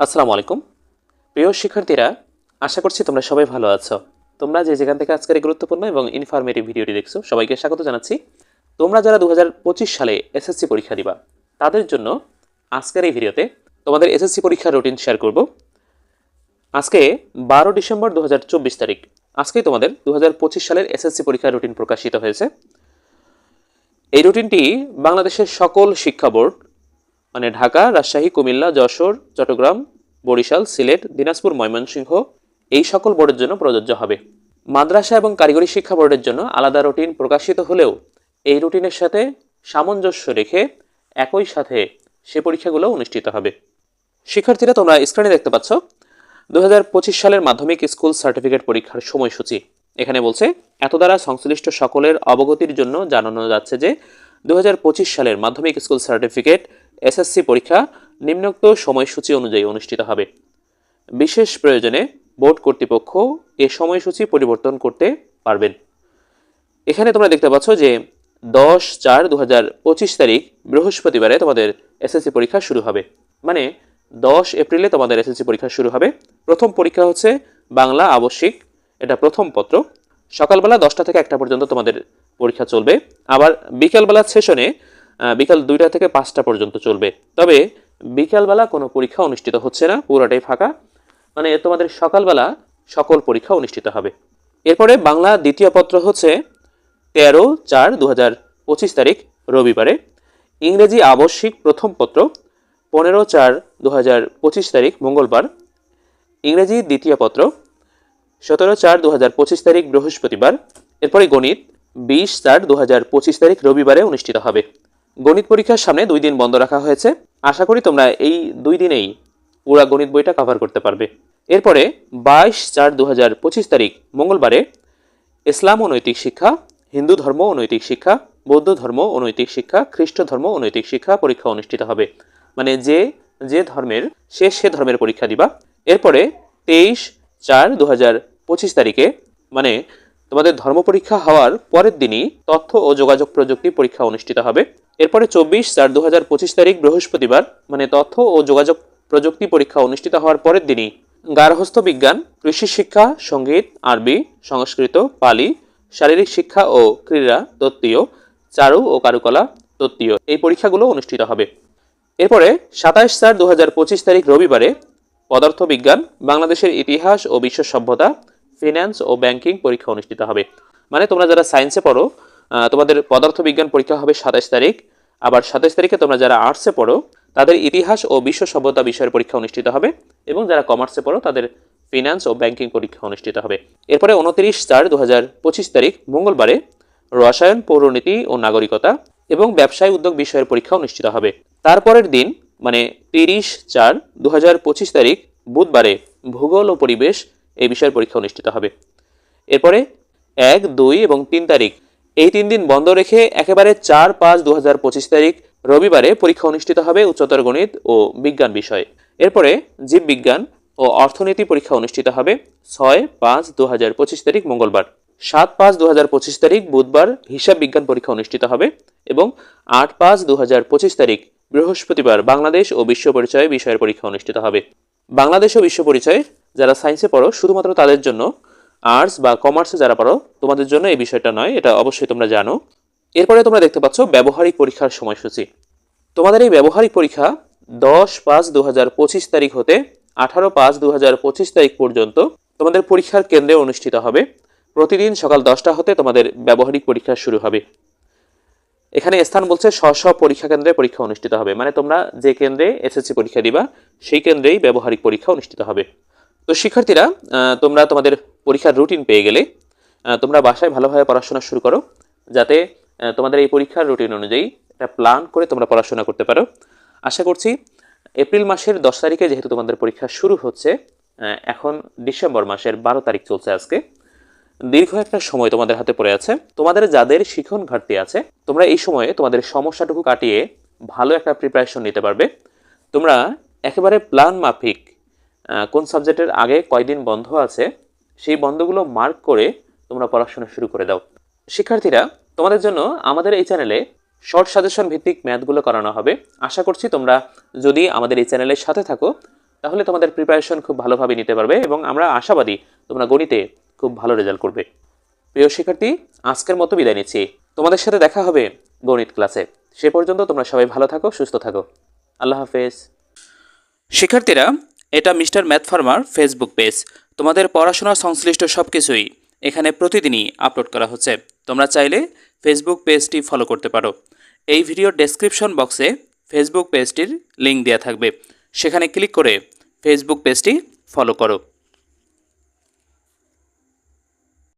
আসসালামু আলাইকুম। প্রিয় শিক্ষার্থীরা, আশা করছি তোমরা সবাই ভালো আছো। তোমরা যে যেখান থেকে আজকের গুরুত্বপূর্ণ এবং ইনফরমেটিভ ভিডিওটি দেখছ, সবাইকে স্বাগত জানাচ্ছি। তোমরা যারা দু হাজার পঁচিশ সালে এসএসসি পরীক্ষা দিবা, তাদের জন্য আজকের এই ভিডিওতে তোমাদের এসএসসি পরীক্ষার রুটিন শেয়ার করব। আজকে বারো ডিসেম্বর দু হাজার চব্বিশ তারিখ, আজকেই তোমাদের দু হাজার পঁচিশ সালের এসএসসি পরীক্ষার রুটিন প্রকাশিত হয়েছে। এই রুটিনটি বাংলাদেশের সকল শিক্ষা বোর্ড মানে ঢাকা, রাজশাহী, কুমিল্লা, যশোর, চট্টগ্রাম, বরিশাল, সিলেট, দিনাজপুর, ময়মনসিংহ, এই সকল বোর্ডের জন্য প্রযোজ্য হবে। মাদ্রাসা এবং কারিগরি শিক্ষা বোর্ডের জন্য আলাদা রুটিন প্রকাশিত হলেও এই রুটিনের সাথে সামঞ্জস্য রেখে একই সাথে সে পরীক্ষাগুলো অনুষ্ঠিত হবে। শিক্ষার্থীরা তোমরা স্ক্রিনে দেখতে পাচ্ছ দু হাজার পঁচিশ সালের মাধ্যমিক স্কুল সার্টিফিকেট পরীক্ষার সময়সূচি। এখানে বলছে, এত দ্বারা সংশ্লিষ্ট সকলের অবগতির জন্য জানানো যাচ্ছে যে দু হাজার পঁচিশ সালের মাধ্যমিক স্কুল সার্টিফিকেট এসএসসি পরীক্ষা নিম্নোক্ত সময়সূচি অনুযায়ী অনুষ্ঠিত হবে। বিশেষ প্রয়োজনে বোর্ড কর্তৃপক্ষ এ সময়সূচি পরিবর্তন করতে পারবেন। এখানে তোমরা দেখতে পাচ্ছ যে দশ চার দু তারিখ বৃহস্পতিবারে তোমাদের এসএসসি পরীক্ষা শুরু হবে। মানে দশ এপ্রিলে তোমাদের এসএসসি পরীক্ষা শুরু হবে। প্রথম পরীক্ষা হচ্ছে বাংলা আবশ্যিক, এটা প্রথম পত্র। সকালবেলা দশটা থেকে একটা পর্যন্ত তোমাদের পরীক্ষা চলবে। আবার বিকালবেলা সেশনে বিকাল দুইটা থেকে পাঁচটা পর্যন্ত চলবে। তবে বিকালবেলা কোনো পরীক্ষা অনুষ্ঠিত হচ্ছে না, পুরোটাই ফাঁকা। মানে তোমাদের সকালবেলা সকল পরীক্ষা অনুষ্ঠিত হবে। এরপরে বাংলা দ্বিতীয় পত্র হচ্ছে তেরো চার দু হাজার পঁচিশ তারিখ, রবিবারে। ইংরেজি আবশ্যিক প্রথম পত্র, পনেরো চার দু হাজার পঁচিশ তারিখ, মঙ্গলবার। ইংরেজি দ্বিতীয় পত্র, সতেরো চার দু হাজার পঁচিশ তারিখ, বৃহস্পতিবার। এরপরে গণিত, বিশ চার দু হাজার পঁচিশ তারিখ, রবিবারে অনুষ্ঠিত হবে। গণিত পরীক্ষার সামনে দুই দিন বন্ধ রাখা হয়েছে। আশা করি তোমরা এই দুই দিনেই পুরা গণিত বইটা কভার করতে পারবে। এরপরে বাইশ চার দু পঁচিশ তারিখ, মঙ্গলবারে ইসলাম ও নৈতিক শিক্ষা, হিন্দু ধর্ম ও নৈতিক শিক্ষা, বৌদ্ধ ধর্ম ও নৈতিক শিক্ষা, খ্রিস্ট ধর্ম ও নৈতিক শিক্ষা পরীক্ষা অনুষ্ঠিত হবে। মানে যে যে ধর্মের, সে সে ধর্মের পরীক্ষা দিবা। এরপরে তেইশ চার দু হাজার পঁচিশ তারিখে মানে তোমাদের ধর্ম পরীক্ষা হওয়ার পরের দিনই তথ্য ও যোগাযোগ প্রযুক্তি পরীক্ষা অনুষ্ঠিত হবে। এরপরে চব্বিশ চার দু হাজার পঁচিশ তারিখ বৃহস্পতিবার মানে তথ্য ও যোগাযোগ প্রযুক্তি পরীক্ষা অনুষ্ঠিত হওয়ার পরের দিনই গার্হস্থ্য বিজ্ঞান, কৃষি শিক্ষা, সংগীত, আরবি, সংস্কৃত, পালি, শারীরিক শিক্ষা ও ক্রীড়া, তত্ত্বীয়, চারু ও কারুকলা, তত্ত্বীয় এই পরীক্ষাগুলো অনুষ্ঠিত হবে। এরপরে সাতাশ চার দু হাজার পঁচিশ তারিখ রবিবারে পদার্থবিজ্ঞান বাংলাদেশের ইতিহাস ও বিশ্ব সভ্যতা, ফিন্যান্স ও ব্যাংকিং পরীক্ষা অনুষ্ঠিত হবে। মানে তোমরা যারা সায়েন্সে পড়ো তোমাদের পদার্থবিজ্ঞান পরীক্ষা হবে সাতাশ তারিখ। আবার সাতাশ তারিখে তোমরা যারা আর্টসে পড়ো, তাদের ইতিহাস ও বিশ্ব সভ্যতা বিষয়ের পরীক্ষা অনুষ্ঠিত হবে এবং যারা কমার্সে পড়ো, তাদের ফিনান্স ও ব্যাংকিং পরীক্ষা অনুষ্ঠিত হবে। এরপরে উনত্রিশ চার দু তারিখ, মঙ্গলবারে রসায়ন, পৌরনীতি ও নাগরিকতা এবং ব্যবসায় উদ্যোগ বিষয়ের পরীক্ষা অনুষ্ঠিত হবে। তারপরের দিন মানে তিরিশ চার দু তারিখ, বুধবারে ভূগোল ও পরিবেশ এই বিষয়ের পরীক্ষা অনুষ্ঠিত হবে। এরপরে এক, দুই এবং তিন তারিখ এই তিন দিন বন্ধ রেখে একেবারে চার পাঁচ দু তারিখ রবিবারে পরীক্ষা অনুষ্ঠিত হবে উচ্চতর গণিত ও বিজ্ঞান বিষয়ে। এরপরে জীববিজ্ঞান ও অর্থনীতি পরীক্ষা অনুষ্ঠিত হবে ছয় পাঁচ দু তারিখ মঙ্গলবার। সাত পাঁচ দু তারিখ বুধবার হিসাব বিজ্ঞান পরীক্ষা অনুষ্ঠিত হবে এবং আট পাঁচ দু তারিখ বৃহস্পতিবার বাংলাদেশ ও বিশ্ব পরিচয় বিষয়ের পরীক্ষা অনুষ্ঠিত হবে। বাংলাদেশ ও বিশ্ব পরিচয়, যারা সায়েন্সে পড়ো, শুধুমাত্র তাদের জন্য আর্টস বা কমার্সে যারা পারো, তোমাদের জন্য এই বিষয়টা নয়, এটা অবশ্যই তোমরা জানো। এরপরে তোমরা দেখতে পাচ্ছ ব্যবহারিক পরীক্ষার সময়সূচি। তোমাদের এই ব্যবহারিক পরীক্ষা দশ পাঁচ দু তারিখ হতে আঠারো পাঁচ দু তারিখ পর্যন্ত তোমাদের পরীক্ষার কেন্দ্রে অনুষ্ঠিত হবে। প্রতিদিন সকাল দশটা হতে তোমাদের ব্যবহারিক পরীক্ষা শুরু হবে। এখানে স্থান বলছে স্ব স্ব পরীক্ষা কেন্দ্রে পরীক্ষা অনুষ্ঠিত হবে। মানে তোমরা যে কেন্দ্রে এসএসসি পরীক্ষা দিবা, সেই কেন্দ্রেই ব্যবহারিক পরীক্ষা অনুষ্ঠিত হবে। তো শিক্ষার্থীরা তোমরা তোমাদের পরীক্ষার রুটিন পেয়ে গেলে তোমরা বাসায় ভালোভাবে পড়াশোনা শুরু করো, যাতে তোমাদের এই পরীক্ষার রুটিন অনুযায়ী একটা প্ল্যান করে তোমরা পড়াশোনা করতে পারো। আশা করছি এপ্রিল মাসের দশ তারিখে যেহেতু তোমাদের পরীক্ষা শুরু হচ্ছে এখন ডিসেম্বর মাসের বারো তারিখ চলছে আজকে। দীর্ঘ একটা সময় তোমাদের হাতে পড়ে আছে। তোমাদের যাদের শিখন ঘাটতি আছে, তোমরা এই সময়ে তোমাদের সমস্যাটুকু কাটিয়ে ভালো একটা প্রিপারেশন নিতে পারবে। তোমরা একেবারে প্ল্যান মাফিক কোন সাবজেক্টের আগে কয়দিন বন্ধ আছে, সেই বন্ধগুলো মার্ক করে তোমরা পড়াশোনা শুরু করে দাও। শিক্ষার্থীরা, তোমাদের জন্য আমাদের এই চ্যানেলে শর্ট সাজেশন ভিত্তিক ম্যাথগুলো করানো হবে। আশা করছি তোমরা যদি আমাদের এই চ্যানেলের সাথে থাকো, তাহলে তোমাদের প্রিপারেশন খুব ভালোভাবে নিতে পারবে এবং আমরা আশাবাদী তোমরা গণিতে খুব ভালো রেজাল্ট করবে। প্রিয় শিক্ষার্থী, আজকের মতো বিদায় নিচ্ছি। তোমাদের সাথে দেখা হবে গণিত ক্লাসে সে পর্যন্ত তোমরা সবাই ভালো থাকো, সুস্থ থাকো। আল্লাহ হাফেজ। শিক্ষার্থীরা এটা mister math farmer Facebook page. তোমাদের পড়াশোনা সংশ্লিষ্ট সব কিছুই এখানে প্রতিদিনই আপলোড করা হচ্ছে। তোমরা চাইলে ফেসবুক পেজটি ফলো করতে পারো। এই ভিডিওর ডেসক্রিপশন বক্সে ফেসবুক পেজটির লিঙ্ক দেওয়া থাকবে। সেখানে ক্লিক করে ফেসবুক পেজটি ফলো করো।